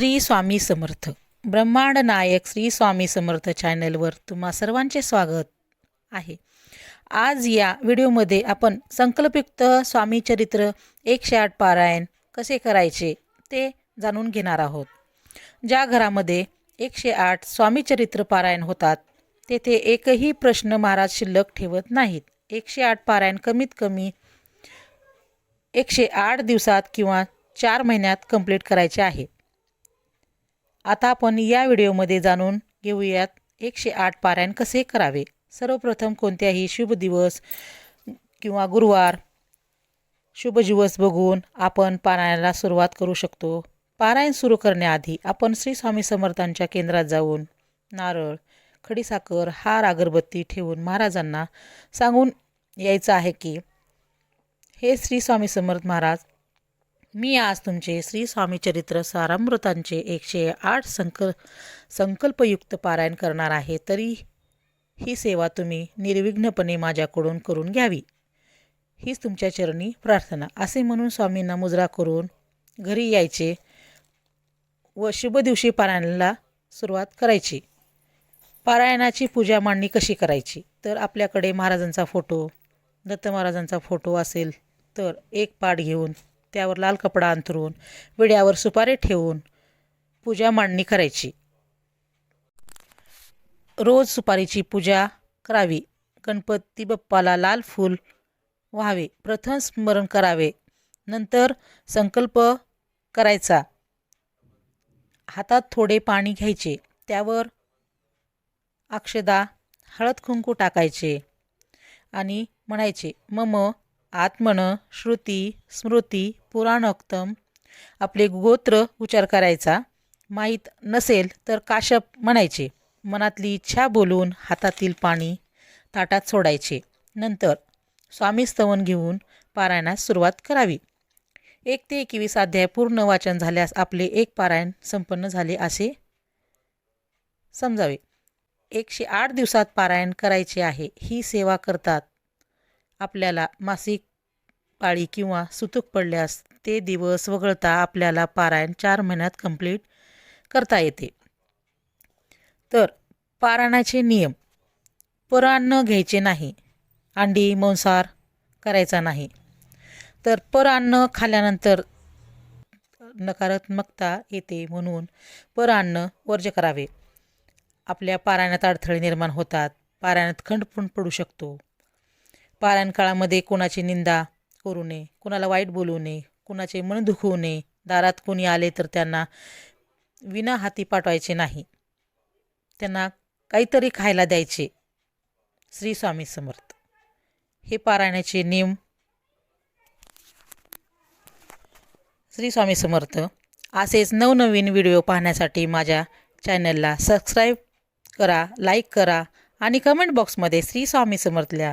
श्री स्वामी समर्थ. ब्रह्मांड नायक श्री स्वामी समर्थ चॅनलवर तुम्हा सर्वांचे स्वागत आहे. आज या व्हिडिओमध्ये आपण संकल्पयुक्त स्वामी चरित्र एकशे आठ पारायण कसे करायचे ते जाणून घेणार आहोत. ज्या घरामध्ये एकशे आठ स्वामी चरित्र पारायण होतात तेथे एकही प्रश्न महाराज शिल्लक ठेवत नाहीत. एकशे आठ पारायण कमीत कमी एकशे आठ दिवसात किंवा चार महिन्यात कंप्लीट करायचे आहे. आता आपण या व्हिडिओमध्ये जाणून घेऊयात एकशे आठ पारायण कसे करावे. सर्वप्रथम कोणत्याही शुभ दिवस किंवा गुरुवार शुभ दिवस बघून आपण पारायणाला सुरुवात करू शकतो. पारायण सुरू करण्याआधी आपण श्री स्वामी समर्थांच्या केंद्रात जाऊन नारळ खडीसाखर हार अगरबत्ती ठेवून महाराजांना सांगून यायचं आहे की हे श्री स्वामी समर्थ महाराज मी आज तुमचे श्री स्वामी चरित्र सारामृतांचे एकशे आठ संक संकल्पयुक्त पारायण करणार आहे. तरी ही सेवा तुम्ही निर्विघ्नपणे माझ्याकडून करून घ्यावी. हीच तुमच्या चरणी प्रार्थना. असे म्हणून स्वामींना मुजरा करून घरी यायचे व शुभ दिवशी पारायणाला सुरुवात करायची. पारायणाची पूजा मांडणी कशी करायची? तर आपल्याकडे महाराजांचा फोटो दत्त महाराजांचा फोटो असेल तर एक पाठ घेऊन त्यावर लाल कपडा अंथरून विड्यावर सुपारी ठेवून पूजा मांडणी करायची. रोज सुपारीची पूजा करावी. गणपती बाप्पाला लाल फूल व्हावे. प्रथम स्मरण करावे. नंतर संकल्प करायचा. हातात थोडे पाणी घ्यायचे. त्यावर अक्षदा हळद कुंकू टाकायचे आणि म्हणायचे मम आत्मन श्रुती स्मृती पुराणोक्तम. आपले गोत्र उच्चार करायचा. माहीत नसेल तर काशप म्हणायचे मनातली इच्छा बोलून हातातील पाणी ताटात सोडायचे. नंतर स्वामी स्तवन घेऊन पारायणास सुरुवात करावी. एक ते एकवीस अध्याय पूर्ण वाचन झाल्यास आपले एक पारायण संपन्न झाले असे समजावे. एकशे आठ दिवसात पारायण करायचे आहे ही सेवा करतात आपल्याला मासिक पाळी किंवा सुतूक पडल्यास ते दिवस वगळता आपल्याला पारायण चार महिन्यात कंप्लीट करता येते. तर पारायणाचे नियम. परान्न घ्यायचे नाही. अंडी मांसाहार करायचा नाही. तर परान्न खाल्ल्यानंतर नकारात्मकता येते म्हणून परान्न वर्ज करावे. आपल्या पारायणात अडथळे निर्माण होतात. पारायणात खंड पण पडू शकतो. काळामध्ये कोणाची निंदा करू नये कोणाला वाईट बोलू नये कुणाचे मन दुखवू नये दारात कोणी आले तर त्यांना विना हाती पाठवायचे नाही. त्यांना काहीतरी खायला द्यायचे. श्री स्वामी समर्थ. हे पारायणाचे नियम. श्री स्वामी समर्थ असेच नवनवीन व्हिडिओ पाहण्यासाठी माझ्या चॅनलला सबस्क्राईब करा लाईक करा आणि कमेंट बॉक्समध्ये श्री स्वामी समर्थल्या